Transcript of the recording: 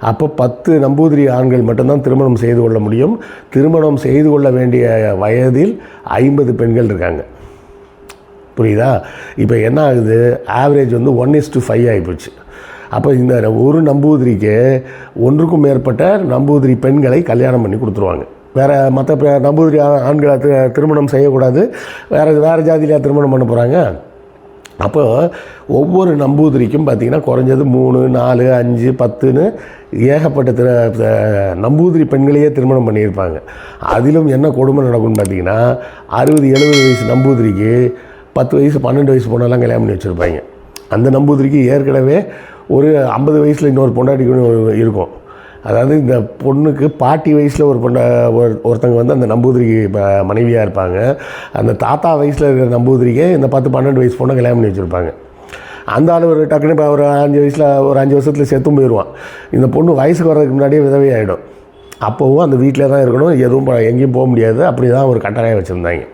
அப்போ பத்து நம்பூதிரி ஆண்கள் மட்டும்தான் திருமணம் செய்து கொள்ள முடியும். திருமணம் செய்து கொள்ள வேண்டிய வயதில் ஐம்பது பெண்கள் இருக்காங்க. புரியுதா? இப்போ என்ன ஆகுது? ஆவரேஜ் வந்து ஒன் இஸ் டு ஃபைவ் ஆகிப்போச்சு அப்போ இந்த ஒரு நம்பூதிரிக்கு ஒன்றுக்கும் மேற்பட்ட நம்பூதிரி பெண்களை கல்யாணம் பண்ணி கொடுத்துருவாங்க. வேறு மற்ற நம்பூதிரி ஆண்களை திருமணம் செய்யக்கூடாது. வேறு வேறு ஜாதியிலையா திருமணம் பண்ண போகிறாங்க அப்போ ஒவ்வொரு நம்பூதிரிக்கும் பார்த்திங்கன்னா குறைஞ்சது மூணு நாலு அஞ்சு பத்துன்னு ஏகப்பட்ட திரு நம்பூதிரி பெண்களையே திருமணம் பண்ணியிருப்பாங்க. அதிலும் என்ன கொடுமை நடக்கும்னு பார்த்திங்கன்னா அறுபது எழுபது வயசு நம்பூதிரிக்கு பத்து வயசு பன்னெண்டு வயசு பொண்ணெல்லாம் கல்யாணம் பண்ணி வச்சுருப்பாங்க. அந்த நம்பூதிரிக்கு ஏற்கனவே ஒரு ஐம்பது வயசில் இன்னொரு பொண்டாட்டிக்கு ஒரு- இருக்கும். அதாவது இந்த பொண்ணுக்கு பாட்டி வயசில் ஒரு பொண்ணை ஒரு ஒருத்தங்க வந்து அந்த நம்பூதிரிக்கு மனைவியாக இருப்பாங்க. அந்த தாத்தா வயசில் இருக்கிற நம்பூதிரிக்கே இந்த பத்து பன்னெண்டு வயசு பொண்ணை கல்யாணம் பண்ணி வச்சுருப்பாங்க. அந்த ஆள் ஒரு டக்குனு இப்போ ஒரு அஞ்சு வயசில் ஒரு அஞ்சு வருஷத்தில் செத்தும் போயிடுவான் இந்த பொண்ணு வயசுக்கு வர்றதுக்கு முன்னாடியே விதவை ஆகிடும் அப்போவும் அந்த வீட்டில் தான் இருக்கணும். எதுவும் எங்கேயும் போக முடியாது. அப்படி தான் ஒரு கட்டளையாக வச்சுருந்தாங்க.